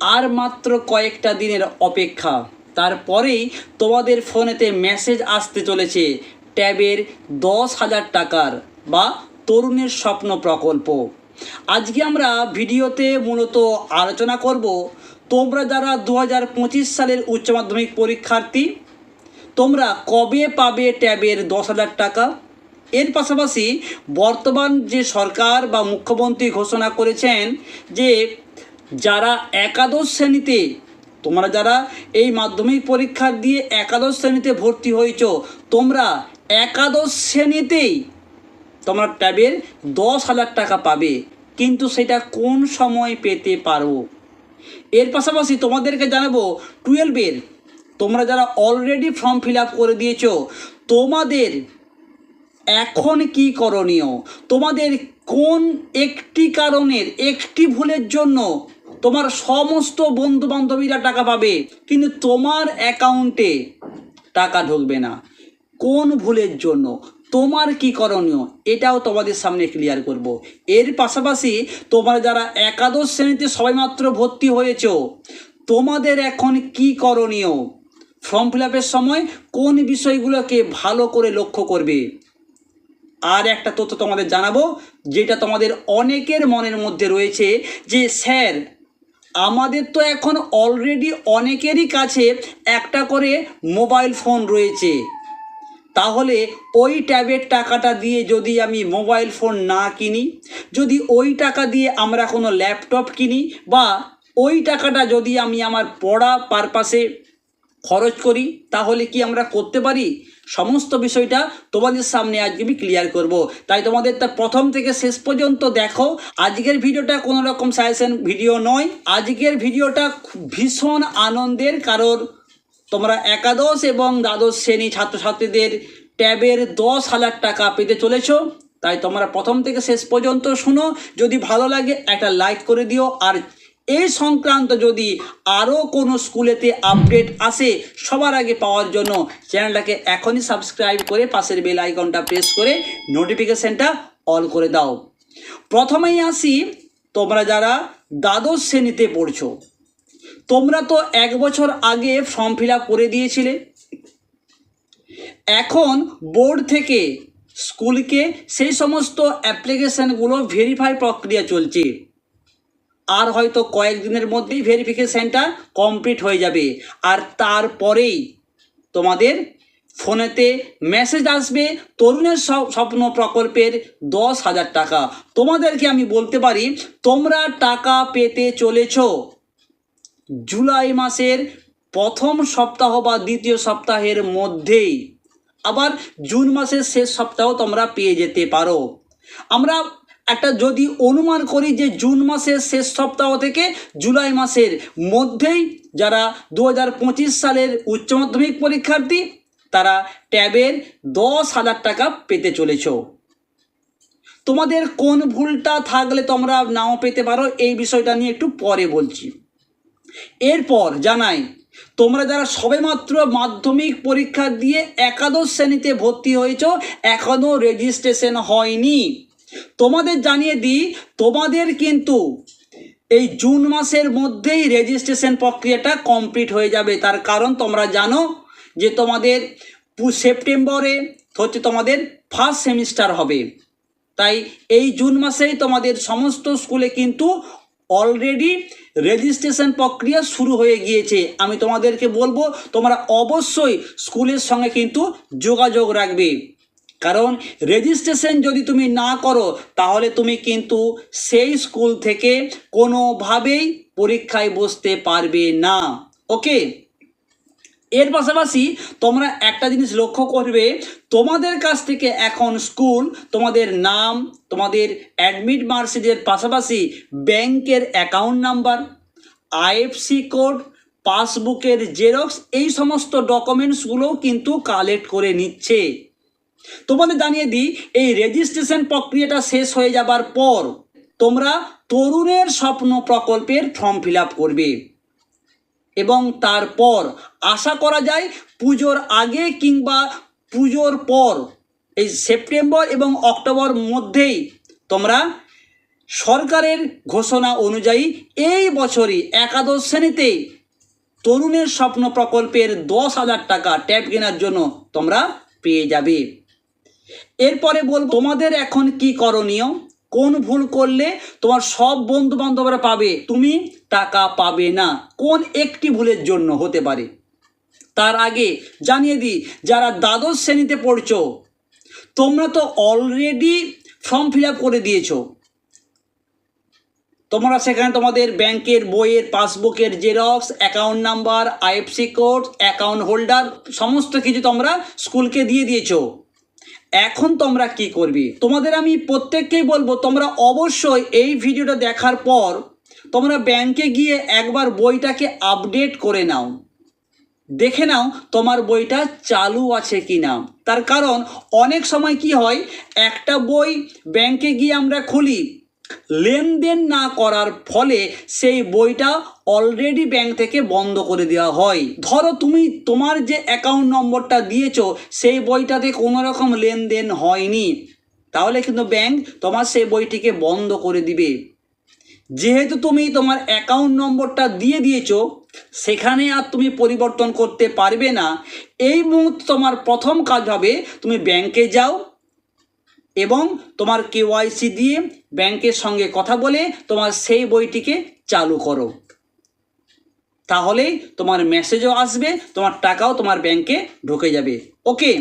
আর মাত্র কয়েকটা দিনের অপেক্ষা। তারপরেই তোমাদের ফোনেতে মেসেজ আসতে চলেছে, ট্যাবের দশ হাজার টাকার বা তরুণের স্বপ্ন প্রকল্প। আজকে আমরা ভিডিওতে মূলত আলোচনা করব, তোমরা যারা দু হাজার পঁচিশ সালের উচ্চ মাধ্যমিক পরীক্ষার্থী, তোমরা কবে পাবে ট্যাবের দশ হাজার টাকা? এর পাশাপাশি বর্তমান যে সরকার বা মুখ্যমন্ত্রী ঘোষণা করেছেন যে যারা একাদশ শ্রেণীতে, তোমরা যারা এই মাধ্যমিক পরীক্ষা দিয়ে একাদশ শ্রেণীতে ভর্তি হয়েছ, তোমরা একাদশ শ্রেণীতেই তোমরা ট্যাবের দশ হাজার টাকা পাবে। কিন্তু সেটা কোন সময় পেতে পারো? এর পাশাপাশি তোমাদেরকে জানাব, টুয়েলভের তোমরা যারা অলরেডি ফর্ম ফিল আপ করে দিয়েছ, তোমাদের এখন কি করণীয়? তোমাদের কোন একটি কারণের একটি ভুলের জন্য তোমার সমস্ত বন্ধু বান্ধবীরা টাকা পাবে, কিন্তু তোমার অ্যাকাউন্টে টাকা ঢুকবে না। কোন ভুলের জন্য? তোমার কি করণীয়? এটাও তোমাদের সামনে ক্লিয়ার করব। এর পাশাপাশি তোমরা যারা একাদশ শ্রেণীতে সবেমাত্র ভর্তি হয়েছ, তোমাদের এখন কি করণীয়? ফর্ম ফিল সময় কোন বিষয়গুলোকে ভালো করে লক্ষ্য করবে? আর একটা তথ্য তোমাদের জানাব, যেটা তোমাদের অনেকের মনের মধ্যে রয়েছে যে, স্যার আমাদের তো এখন অলরেডি অনেকেরই কাছে একটা করে মোবাইল ফোন রয়েছে। তাহলে ওই ট্যাবের টাকাটা দিয়ে যদি আমি মোবাইল ফোন না কিনি, যদি ওই টাকা দিয়ে আমরা কোনো ল্যাপটপ কিনি বা ওই টাকাটা যদি আমি আমার পড়া পারপাসে খরচ করি, তাহলে কি আমরা করতে পারি? সমস্ত বিষয়টা তোমাদের সামনে আজকে আমি ক্লিয়ার করব। তাই তোমাদের তা প্রথম থেকে শেষ পর্যন্ত দেখো, আজকের ভিডিওটা কোনো রকম সাজেশন ভিডিও নয়। আজকের ভিডিওটা ভীষণ আনন্দের, কারণ তোমরা একাদশ এবং দ্বাদশ শ্রেণি ছাত্রছাত্রীদের ট্যাবের দশ হাজার টাকা পেতে চলেছো। তাই তোমরা প্রথম থেকে শেষ পর্যন্ত শুনো। যদি ভালো লাগে একটা লাইক করে দিও, আর এই সংক্রান্ত যদি আরও কোনো স্কুলেতে আপডেট আসে সবার আগে পাওয়ার জন্য চ্যানেলটাকে এখনই সাবস্ক্রাইব করে পাশের বেল আইকনটা প্রেস করে নোটিফিকেশানটা অল করে দাও। প্রথমেই আসি, তোমরা যারা দ্বাদশ শ্রেণীতে পড়ছো, তোমরা তো এক বছর আগে ফর্ম ফিল করে দিয়েছিলে। এখন বোর্ড থেকে স্কুলকে সেই সমস্ত অ্যাপ্লিকেশানগুলো ভেরিফাই প্রক্রিয়া চলছে। আর হয়তো কয়েকদিনের মধ্যেই ভেরিফিকেশানটা কমপ্লিট হয়ে যাবে। আর তারপরেই তোমাদের ফোনেতে মেসেজ আসবে তরুণের স্বপ্ন প্রকল্পের দশ হাজার টাকা। তোমাদেরকে আমি বলতে পারি, তোমরা টাকা পেতে চলেছো জুলাই মাসের প্রথম সপ্তাহ বা দ্বিতীয় সপ্তাহের মধ্যেই। আবার জুন মাসের শেষ সপ্তাহ তোমরা পেয়ে যেতে পারো। আমরা একটা যদি অনুমান করি যে জুন মাসের শেষ সপ্তাহ থেকে জুলাই মাসের মধ্যেই যারা দু হাজার পঁচিশ সালের উচ্চ মাধ্যমিক পরীক্ষার্থী, তারা ট্যাবের দশ হাজার টাকা পেতে চলেছ। তোমাদের কোন ভুলটা থাকলে তোমরা নাও পেতে পারো, এই বিষয়টা নিয়ে একটু পরে বলছি। এরপর জানাই, তোমরা যারা সবেমাত্র মাধ্যমিক পরীক্ষা দিয়ে একাদশ শ্রেণীতে ভর্তি হয়েছ এখনও রেজিস্ট্রেশন হয়নি। তোমাদের জানিয়ে দিই, তোমাদের কিন্তু এই জুন মাসের মধ্যেই রেজিস্ট্রেশন প্রক্রিয়াটা কমপ্লিট হয়ে যাবে। তার কারণ তোমরা জানো যে তোমাদের সেপ্টেম্বরে হচ্ছে তোমাদের ফার্স্ট সেমিস্টার হবে। তাই এই জুন মাসেই তোমাদের সমস্ত স্কুলে কিন্তু অলরেডি রেজিস্ট্রেশন প্রক্রিয়া শুরু হয়ে গিয়েছে। আমি তোমাদেরকে বলব, তোমরা অবশ্যই স্কুলের সঙ্গে কিন্তু যোগাযোগ রাখবে। কারণ রেজিস্ট্রেশন যদি তুমি না করো, তাহলে তুমি কিন্তু সেই স্কুল থেকে কোনোভাবেই পরীক্ষায় বসতে পারবে না। ওকে এর পাশাপাশি তোমরা একটা জিনিস লক্ষ্য করবে, তোমাদের কাছ থেকে এখন স্কুল তোমাদের নাম, তোমাদের অ্যাডমিট মার্কশিটের পাশাপাশি ব্যাংকের অ্যাকাউন্ট নাম্বার আইএফসি কোড পাসবুকের জেরক্স এই সমস্ত ডকুমেন্টসগুলোও কিন্তু কালেক্ট করে নিচ্ছে। তোমাদের জানিয়ে দিই, এই রেজিস্ট্রেশন প্রক্রিয়াটা শেষ হয়ে যাবার পর তোমরা তরুণের স্বপ্ন প্রকল্পের ফর্ম ফিল করবে। এবং তারপর আশা করা যায় পুজোর আগে কিংবা পুজোর পর, এই সেপ্টেম্বর এবং অক্টোবর মধ্যেই তোমরা সরকারের ঘোষণা অনুযায়ী এই বছরই একাদশ শ্রেণীতে তরুণের স্বপ্ন প্রকল্পের দশ হাজার টাকা ট্যাব কেনার জন্য তোমরা পেয়ে যাবে। এরপরে বলব, তোমাদের এখন কি করণীয়? কোন ভুল করলে তোমার সব বন্ধু বান্ধবরা পাবে, তুমি টাকা পাবে না। কোন একটি ভুলের জন্য হতে পারে? তার আগে জানিয়ে দিই, যারা দ্বাদশ শ্রেণীতে পড়ছো, তোমরা তো অলরেডি ফর্ম ফিল করে দিয়েছ। তোমরা সেখানে তোমাদের ব্যাংকের বইয়ের পাসবুকের xerox account number IFC code account holder সমস্ত কিছু তোমরা স্কুলকে দিয়ে দিয়েছ। এখন তোমরা কি করবি? তোমাদের আমি প্রত্যেককেই বলব, তোমরা অবশ্যই এই ভিডিওটা দেখার পর তোমরা ব্যাংকে গিয়ে একবার বইটাকে আপডেট করে নাও। দেখে নাও তোমার বইটা চালু আছে কি না তার কারণ অনেক সময় কি হয়, একটা বই ব্যাংকে গিয়ে আমরা খুলি লেনদেন না করার ফলে সেই বইটা অলরেডি ব্যাংক থেকে বন্ধ করে দেওয়া হয়। ধরো তুমি তোমার যে অ্যাকাউন্ট নম্বরটা দিয়েছ, সেই বইটাতে কোনো রকম লেনদেন হয়নি। তাহলে কিন্তু ব্যাংক তোমার সেই বইটিকে বন্ধ করে দিবে। যেহেতু তুমি তোমার অ্যাকাউন্ট নম্বরটা দিয়ে দিয়েছ, সেখানে আর তুমি পরিবর্তন করতে পারবে না। এই মুহূর্তে তোমার প্রথম কাজ হবে, তুমি ব্যাংকে যাও এবং তোমার কেওয়াইসি দিয়ে ব্যাংকের সঙ্গে কথা বলে তোমার সেই বইটিকে চালু করো। তাহলেই তোমার মেসেজও আসবে, তোমার টাকাও তোমার ব্যাংকে ঢুকে যাবে। ওকে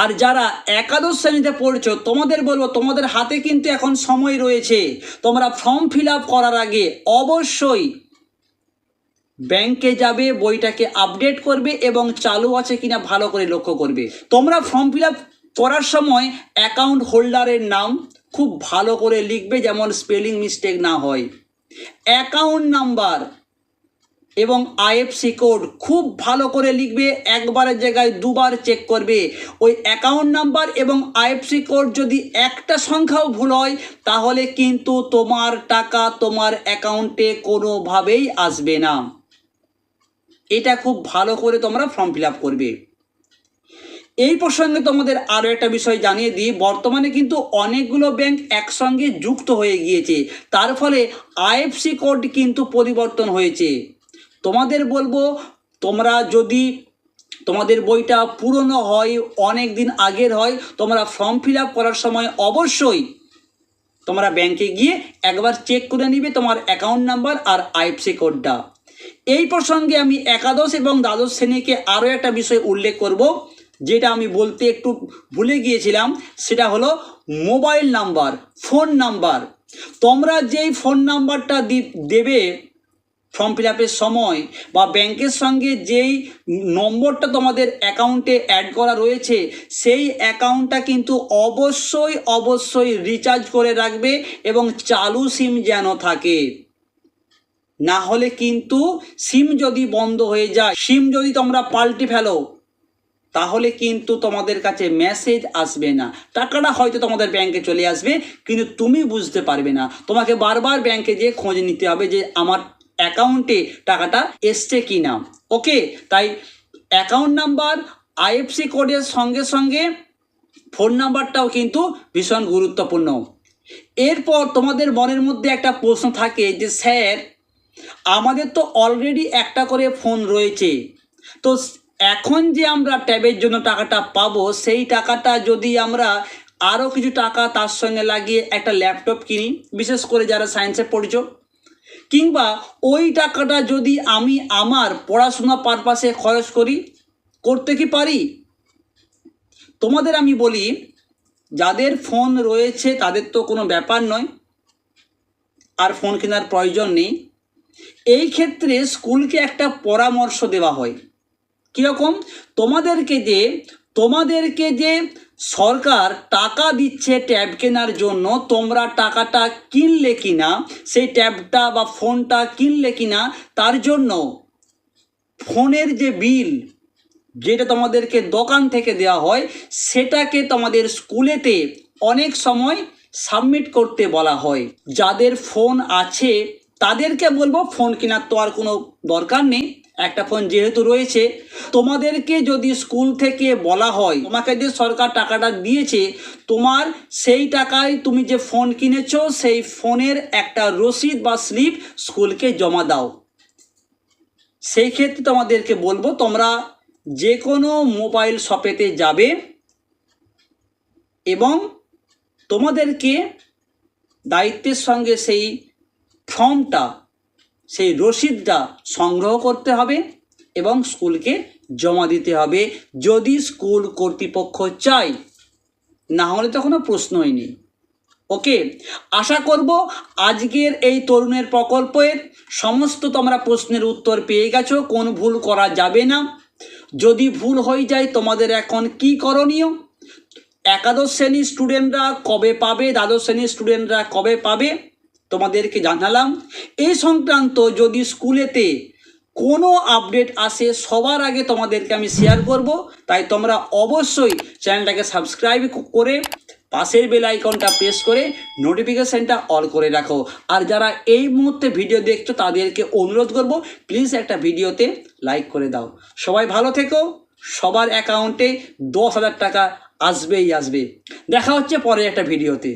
আর যারা একাদশ শ্রেণীতে পড়ছো, তোমাদের বলব, তোমাদের হাতে কিন্তু এখন সময় রয়েছে। তোমরা ফর্ম ফিল আপ করার আগে অবশ্যই ব্যাংকে যাবে, বইটাকে আপডেট করবে এবং চালু আছে কিনা ভালো করে লক্ষ্য করবে। তোমরা ফর্ম ফিল আপ করার সময় অ্যাকাউন্ট হোল্ডারের নাম খুব ভালো করে লিখবে যেমন স্পেলিং মিস্টেক না হয়। অ্যাকাউন্ট নাম্বার এবং আইএফসি কোড খুব ভালো করে লিখবে, একবারের জায়গায় দুবার চেক করবে। ওই অ্যাকাউন্ট নাম্বার এবং আইএফসি কোড যদি একটা সংখ্যাও ভুল হয়, তাহলে কিন্তু তোমার টাকা তোমার অ্যাকাউন্টে কোনোভাবেই আসবে না। এটা খুব ভালো করে তোমরা ফর্ম ফিল করবে। এই প্রসঙ্গে তোমাদের আরও একটা বিষয় জানিয়ে দিই। বর্তমানে কিন্তু অনেকগুলো ব্যাংক একসঙ্গে যুক্ত হয়ে গিয়েছে। তার ফলে আইএফসি কোড কিন্তু পরিবর্তন হয়েছে। তোমাদের বলব, তোমরা যদি তোমাদের বইটা পুরনো হয় অনেক দিন আগের হয়, তোমরা ফর্ম ফিল করার সময় অবশ্যই তোমরা ব্যাংকে গিয়ে একবার চেক করে নিবে তোমার অ্যাকাউন্ট নাম্বার আর আইএফসি কোডটা এই প্রসঙ্গে আমি একাদশ এবং দ্বাদশ শ্রেণীকে আরও একটা বিষয় উল্লেখ করব। যেটা আমি বলতে একটু ভুলে গিয়েছিলাম, সেটা হলো মোবাইল নাম্বার, ফোন নাম্বার। তোমরা যেই ফোন নাম্বারটা দেবে ফর্ম ফিল আপের সময় বা ব্যাংকের সঙ্গে যেই নম্বরটা তোমাদের অ্যাকাউন্টে অ্যাড করা রয়েছে, সেই অ্যাকাউন্টটা কিন্তু অবশ্যই অবশ্যই রিচার্জ করে রাখবে এবং চালু সিম যেন থাকে। না হলে কিন্তু সিম যদি বন্ধ হয়ে যায়, সিম যদি তোমরা পাল্টে ফেলো তাহলে কিন্তু তোমাদের কাছে মেসেজ আসবে না। টাকাটা হয়তো তোমাদের ব্যাংকে চলে আসবে, কিন্তু তুমি বুঝতে পারবে না। তোমাকে বারবার ব্যাংকে যেয়ে খোঁজ নিতে হবে যে আমার অ্যাকাউন্টে টাকাটা এসছে কি না ওকে তাই অ্যাকাউন্ট নাম্বার আইএফসি কোডের সঙ্গে সঙ্গে ফোন নাম্বারটাও কিন্তু ভীষণ গুরুত্বপূর্ণ। এরপর তোমাদের মনের মধ্যে একটা প্রশ্ন থাকে যে, স্যার, আমাদের তো অলরেডি একটা করে ফোন রয়েছে। তো এখন যে আমরা ট্যাবের জন্য টাকাটা পাবো, সেই টাকাটা যদি আমরা আরও কিছু টাকা তার সঙ্গে লাগিয়ে একটা ল্যাপটপ কিনি, বিশেষ করে যারা সায়েন্সে পড়ছ, কিংবা ওই টাকাটা যদি আমি আমার পড়াশোনা পারপাসে খরচ করি, করতে কি পারি? তোমাদের আমি বলি, যাদের ফোন রয়েছে তাদের তো কোনো ব্যাপার নয়, আর ফোন কেনার প্রয়োজন নেই। এই ক্ষেত্রে স্কুলকে একটা পরামর্শ দেওয়া হয়। কীরকম? তোমাদেরকে যে তোমাদেরকে যে সরকার টাকা দিচ্ছে ট্যাব কেনার জন্য, তোমরা টাকাটা কিনলে কিনা, সেই ট্যাবটা বা ফোনটা কিনলে কিনা, তার জন্য ফোনের যে বিল, যেটা তোমাদেরকে দোকান থেকে দেওয়া হয়, সেটাকে তোমাদের স্কুলেতে অনেক সময় সাবমিট করতে বলা হয়। যাদের ফোন আছে, তাদেরকে বলব ফোন কেনার তো আর কোনো দরকার নেই। একটা ফোন যেহেতু রয়েছে, তোমাদেরকে যদি স্কুল থেকে বলা হয়, তোমাকে যে সরকার টাকাটা দিয়েছে, তোমার সেই টাকায় তুমি যে ফোন কিনেছো, সেই ফোনের একটা রসিদ বা স্লিপ স্কুলকে জমা দাও। সেই ক্ষেত্রে তোমাদেরকে বলব, তোমরা যে কোনো মোবাইল শপেতে যাবে এবং তোমাদেরকে দায়িত্বের সঙ্গে সেই ফর্মটা সেই রসিদটা সংগ্রহ করতে হবে এবং স্কুলকে জমা দিতে হবে। যদি স্কুল কর্তৃপক্ষ চায়, না হলে তো কোনো প্রশ্নই নেই। ওকে? আশা করব আজকের এই তরুণের প্রকল্পের সমস্ত তোমরা প্রশ্নের উত্তর পেয়ে গেছো, কোন ভুল করা যাবে না। যদি ভুল হয়ে যায়, তোমাদের এখন কি করণীয়? একাদশ শ্রেণির স্টুডেন্টরা কবে পাবে? দ্বাদশ শ্রেণির স্টুডেন্টরা কবে পাবে? তোমাদেরকে জানালাম এই সংক্রান্ত যদি স্কুলেতে কোনো আপডেট আসে, সবার আগে তোমাদেরকে আমি শেয়ার করব। তাই তোমরা অবশ্যই চ্যানেলটাকে সাবস্ক্রাইব করে পাশের বেল আইকনটা প্রেস করে নোটিফিকেশানটা অল করে রাখো। আর যারা এই মুহূর্তে ভিডিও দেখছ, তাদেরকে অনুরোধ করব প্লিজ একটা ভিডিওতে লাইক করে দাও। সবাই ভালো থেকো। সবার অ্যাকাউন্টে দশ হাজার টাকা আসবেই আসবে। দেখা হচ্ছে পরে একটা ভিডিওতে